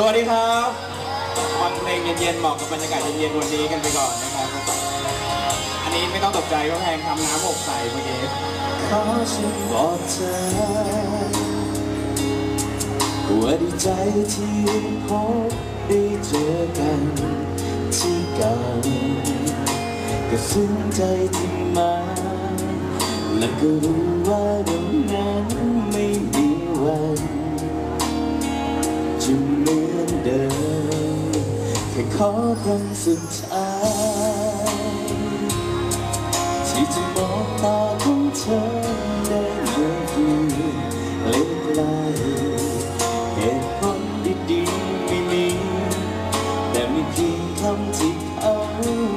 สวัสดีครับฟังเพลงเย็นๆเหมาะกับบรรยากาศเย็นๆวันนี้กันไปก่อนนะครับ อันนี้ไม่ต้องตกใจว่าแพงทำน้ำหกใส่เมื่อกี้ขอฉันบอกเธอว่าดีใจที่พบได้เจอกันที่เก่าก็ซึ้งใจที่มา และก็รู้ว่าเดี๋ยวนั้นไม่มีวันจะเหมือน เดิมแค่ขอครั้งสุดท้ายที่จะมองตาของเธอได้เมื่อคืนไกลๆเหตุผลดีๆไม่มีแต่มีเพียงคำที่เขา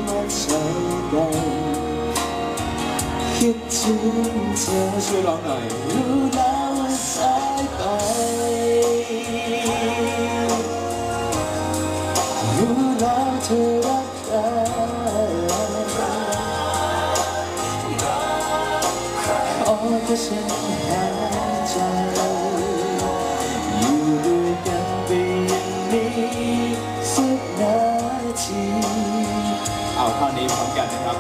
มาใช้กันคิดถึงเธอช่วยร้องหน่อยรู้แล้ว เอาเท่านี้พร้อมกันนะครับ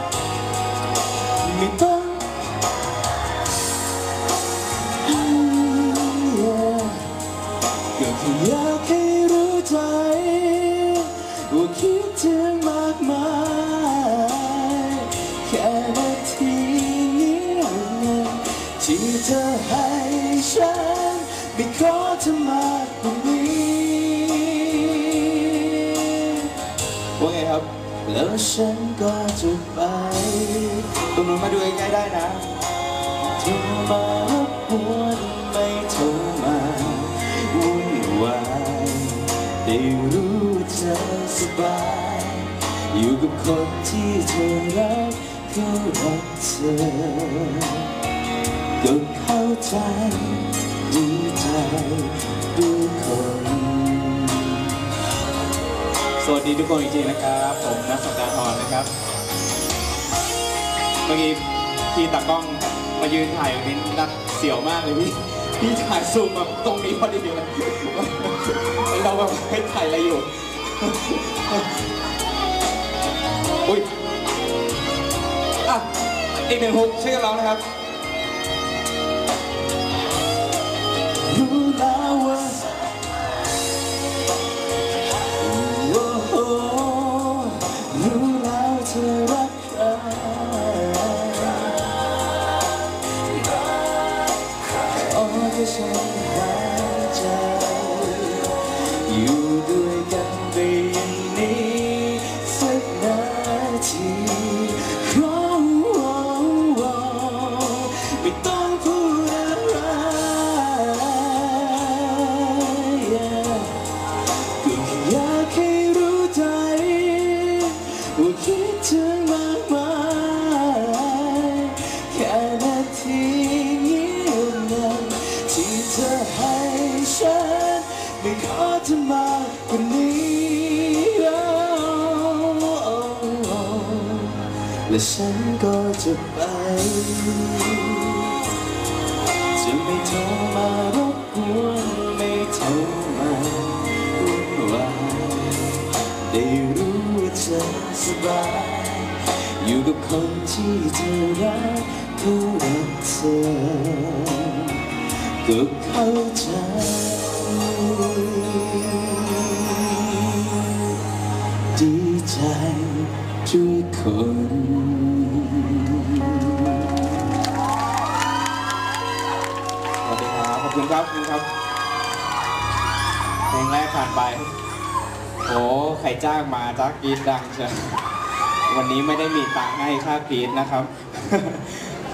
แล้วฉันก็จะไปตรงนู้นมาดูใกล้ได้นะโทรมารบกวนไม่โทรมาวุ่นวายได้รู้เธอสบาย อยู่กับคนที่เธอรักเขารักเธอก็เข้าใจดีใจด้วยคน สวัสดีทุกคนจริงๆนะครับ ผมนักสัปดาห์ทรนนะครับ เมื่อกี้พี่ตากล้องมายืนถ่ายตรงนี้นักเสียวมากเลยพี่ พี่ถ่ายซูมมาตรงนี้พอดีเลยเราแบบให้ถ่ายอะไรอยู่ อุ้ยอะอีกหนึ่งฮุกช่วยกันร้องนะครับ และฉันก็จะไป จะไม่โทรมารบกวนไม่โทรมาวุ่นวายได้รู้ว่าเธอสบาย อยู่กับคนที่เธอรักเขารักเธอก็เข้าใจ ใครจ้างมาจ้างกรีดดังเชียววันนี้ไม่ได้มีตังค์ให้ค่ากรีดนะครับ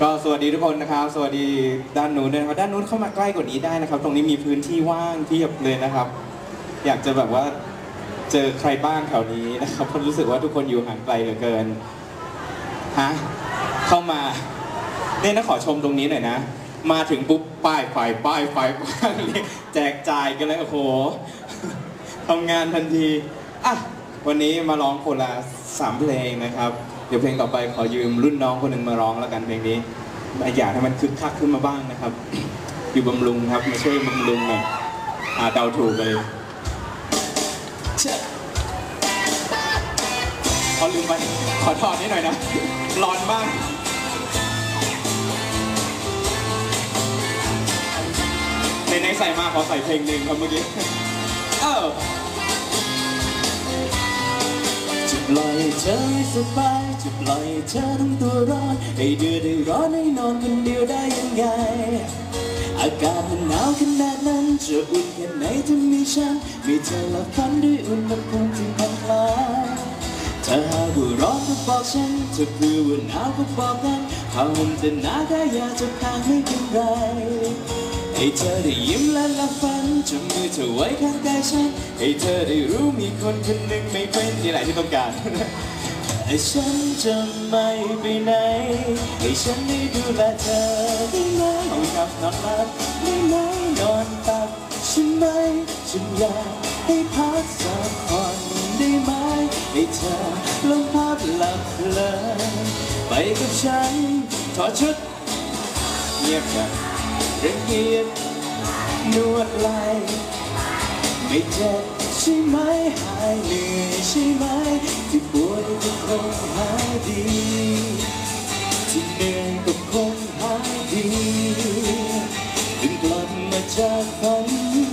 ก็สวัสดีทุกคนนะครับ สวัสดีด้านนู้นด้วยนะครับด้านนู้นเข้ามาใกล้กว่านี้ได้นะครับ ตรงนี้มีพื้นที่ว่างเพียบเลยนะครับ อยากจะแบบว่าเจอใครบ้างแถวนี้นะครับเพราะรู้สึกว่าทุกคนอยู่ห่างไกลเหลือเกินฮะเข้ามาเนี่ยนะขอชมตรงนี้หน่อยนะ มาถึงปุ๊บป้ายไฟป้ายไฟป้ายแจกจ่ายกันเลยโอ้โหทำงานทันที อะวันนี้มาร้องคนละสามเพลงนะครับ เดี๋ยวเพลงต่อไปขอยืมรุ่นน้องคนหนึ่งมาร้องแล้วกันเพลงนี้อยากให้มันคึกคักขึ้นมาบ้างนะครับ อยู่บำรุงครับมาช่วยบำรุงหน่อยอ่าเดาถูกเลยเขาลืมไปขอถอดนิดหน่อยนะ ร้อนมากในในใส่มาขอใส่เพลงหนึ่งครับเมื่อกี้ เออ ปล่อยเธอให้สบายจะปล่อยเธอทั้งตัวร้อนให้เดือดให้ร้อนให้นอนคนเดียวได้ยังไง อากาศมันหนาวขนาดนั้นจะอุ่นแค่ไหนถ้ามีฉันมีเธอและฝันด้วยอุณหภูมิที่พันคลายถ้าหากว่าร้อนก็บอกฉันถ้าเผื่อว่าหนาวก็บอกกันถ้าห่มจะหนาก็อยากจะพางไม่เป็นไรให้เธอได้ยิ้มและลับฝัน จับมือเธอไว้ข้างกายฉันให้เธอได้รู้มีคนคนหนึ่งไม่เป็นนี่แหละที่ต้องการให้ฉันจะไม่ไปไหนให้ฉันได้ดูแลเธอได้ไหมขอบคุณครับนอนหลับได้ไหมนอนตับใช่ไหมฉันอยากให้พักสักผ่อนได้ไหมให้เธอลงพักหลับเลยไปกับฉันถอดชุดเงียบจังละเอียด นวดไหลไม่เจ็บใช่ไหมหายเหนื่อยใช่ไหม ที่ปวดก็คงหายดี ที่เหนื่อยก็คงหายดีเพิ่งกลับมาจากฝัน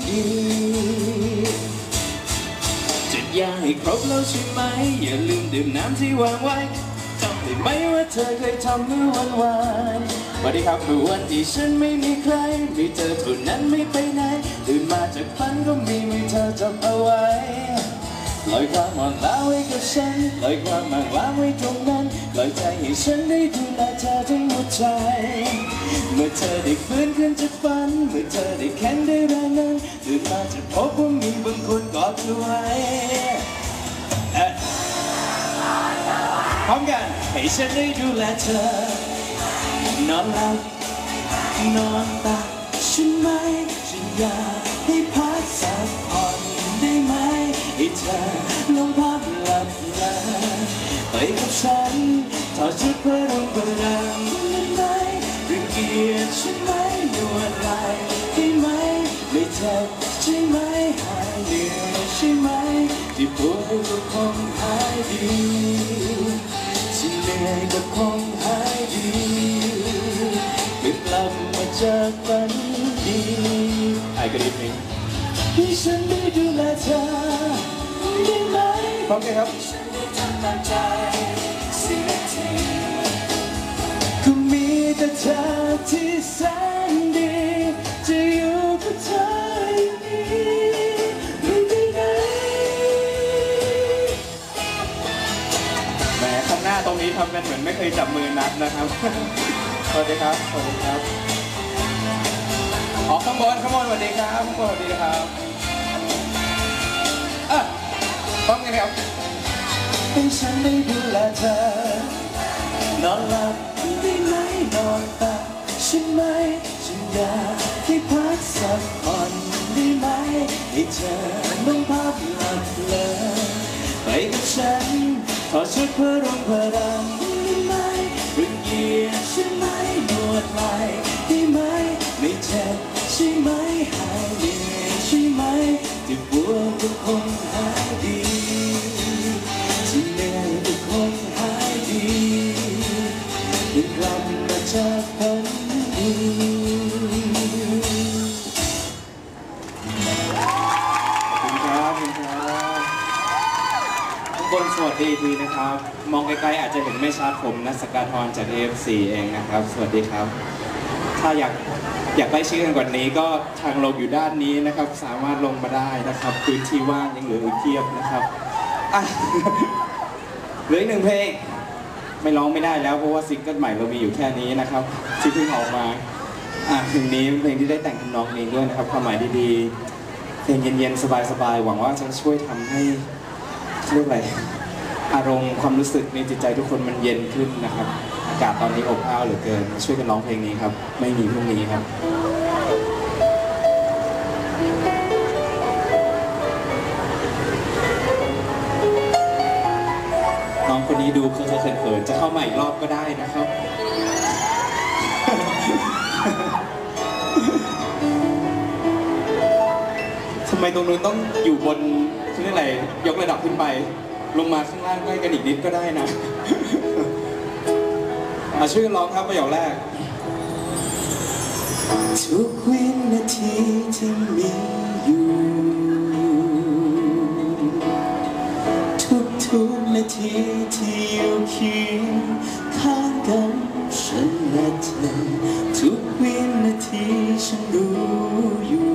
ดีจะอยากให้ครบแล้วใช่ไหม อย่าลืมดื่มน้ำที่วางไว้จำได้ไหมว่าเธอเคยทำเมื่อวันวาน วัสดีครับเมื่อวันที่ฉันไม่มีใคร มีเธอเท่านั้นไม่ไปไหนตื่นมาจากฝันก็มีมือเธอจับเอาไว้ปล่อยความอ่อนล้าไว้กับฉันปล่อยความอ่างล้าไว้ตรงนั้นปล่อยใจให้ฉันได้ดูแลเธอทั้งหัวใจ เมื่อเธอได้ฟื้นขึ้นจากฝัน เมื่อเธอได้แข็งได้แรงนั้นตื่นมาจะพบว่ามีบางคนกอดเธอไว้พร้อมกันให้ฉันได้ดูแลเธอ นอนหลับนอนตาฉันไหมฉันอยากให้พักสักผ่อนได้ไหมให้เธอลงพักหลับไหลไปกับฉันถอดชุดเพื่อลงประดังได้ไหมรังเกียจฉันไหมนวดไหลได้ไหมไม่เจ็บใช่ไหมหายเหนื่อยใช่ไหมที่ปวดก็คงหายดีที่เหนื่อยก็คงหายดี จากฝันดีไอ้กระดิ่งนี้ให้ฉันได้ดูแลเธอได้ไหมพร้อมกันครับฉันได้ทำตามใจเสียทีก็มีแต่เธอที่แสนดีจะอยู่กับเธออย่างนี้ไม่ไปไหนแหมข้างหน้าตรงนี้ทำกันเหมือนไม่เคยจับมือนัดนะครับ สวัสดีครับ สวัสดีครับ ออข้างบนข้างบนสวัสดีครับข้างบนสวัสดีครับอะพร้อมกันครับให้ฉันได้ดูแลเธอนอนหลับได้ไหมนอนตาฉันไหมฉันอยากให้พักสักผ่อนได้ไหมให้เธอต้องพักหลับเลยไปกับฉันถอชุดเพื่อรงเพื่อรังได้ไหมรังเกียจใช่ไหมนวดไหลได้ไหมไม่เจ็บ ใช่ไหมหายเหนื่อยใช่ไหมที่ปวก็คงหายดีที่เหนื่อยก็คงหายดีได้กลับมาจากฝันดีขอบคุณครับขอบคุณครับทุกคนสวัสดีอีกทีนะครับ มองไกลๆอาจจะเห็นไม่ชัดผมนัสกาทรจาก AFC เองนะครับ สวัสดีครับ ถ้าอยากอยากใกล้ชิดกันกว่านี้ก็ทางลงอยู่ด้านนี้นะครับ สามารถลงมาได้นะครับพื้นที่ว่างยังเหลืออีกเพียบนะครับอะเหลืออีกหนึ่งเพลง ไม่ร้องไม่ได้แล้วเพราะว่าซิงเกิลใหม่เรามีอยู่แค่นี้นะครับที่เพิ่งออกมาอะเพลงนี้เพลงที่ได้แต่งทำนองเองด้วยนะครับความหมายดีๆเพลงเย็นๆสบายๆหวังว่าจะช่วยทำให้เรียกอะไรอารมณ์ความรู้สึกในจิตใจทุกคนมันเย็นขึ้นนะครับ อากาศตอนนี้อบอ้าวเหลือเกิน ช่วยกันร้องเพลงนี้ครับ ไม่มีพรุ่งนี้ครับน้องคนนี้ดูเคอะๆเขินจะเข้ามาอีกรอบก็ได้นะครับทำไมตรงนู้นต้องอยู่บนเขาเรียกอะไร ยกระดับขึ้นไป ลงมาข้างล่างใกล้กันอีกนิดก็ได้นะ อาช่วยกันร้องครับประโยคแรก ทุกวินาทีที่มีอยู่ ทุกทุกนาทีที่อยู่เคียงข้างกันฉันและเธอทุกวินาทีฉันรู้อยู่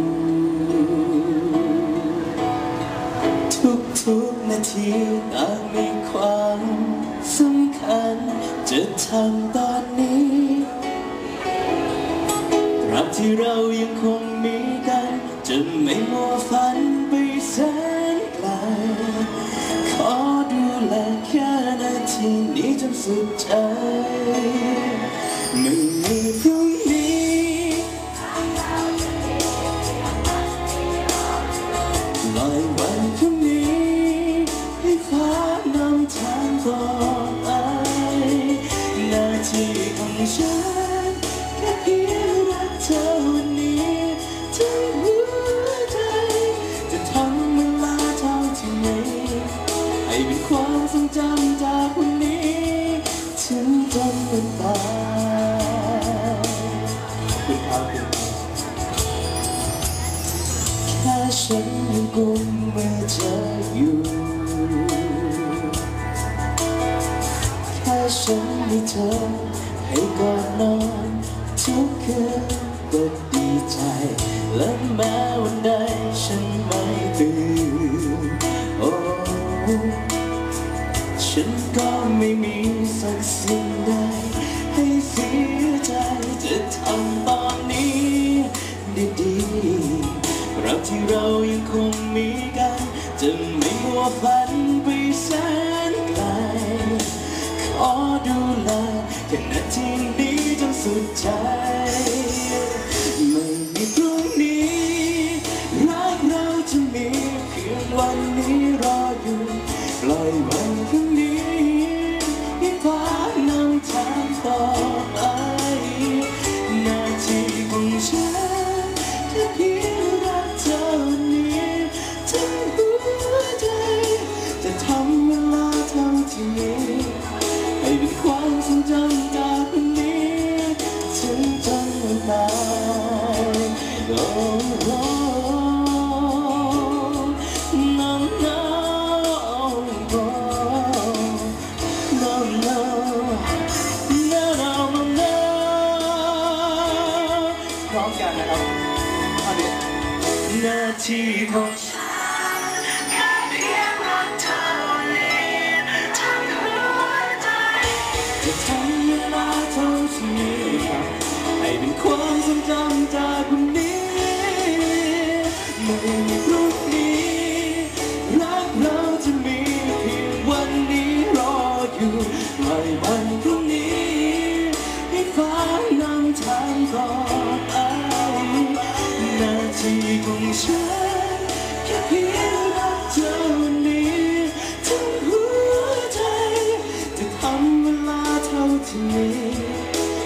ทุกทุกนาทีต่าง ทำตอนนี้ตราบที่เรายังคงมีกัน จะไม่มัวฝันไปแสนไกลขอดูแลแค่นาทีนี้จนสุดใจ ทุกคืนก็ดีใจ และแม้วันใดฉันไม่ตื่นโอ้ฉันก็ไม่มีสักสิ่งใด ให้เสียใจจะทำตอนนี้ด้ดีเราที่เรายังคงมีกัน จะไม่มัวฝันไปแสนไกลขอดูแลแค่นาทีนี้จนสุดใจ ของฉันแค่เพียงรักเธอวันนี้ทั้งหัวใจจะทำเวลาเท่าที่มี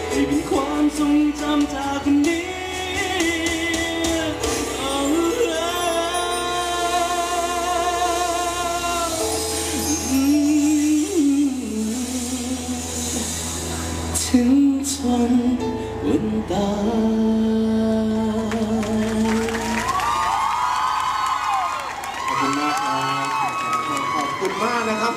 ให้เป็นความทรงจำจากวันนี้เอาถึงจนวันตาย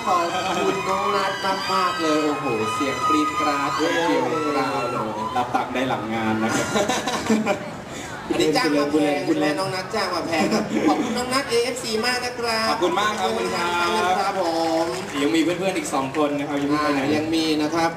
ขอบคุณน้องนัทมากมากๆเลย โอ้โห เสียงกรี๊ดกราดเกี่ยวกราวเลยรับตักได้หลังงานนะครับ อันนี้จ้างมาแพงคุคุณณเล่แม่นน้องนัทจ้างมาแพงครับขอบคุณน้องนัท AFC มากนะครับขอบคุณมากครับขอบคุณครับครับผมยังมีเพื่อนๆอีกสองคนนะครับยังไม่อ่าไปไหน ยังมีนะครับ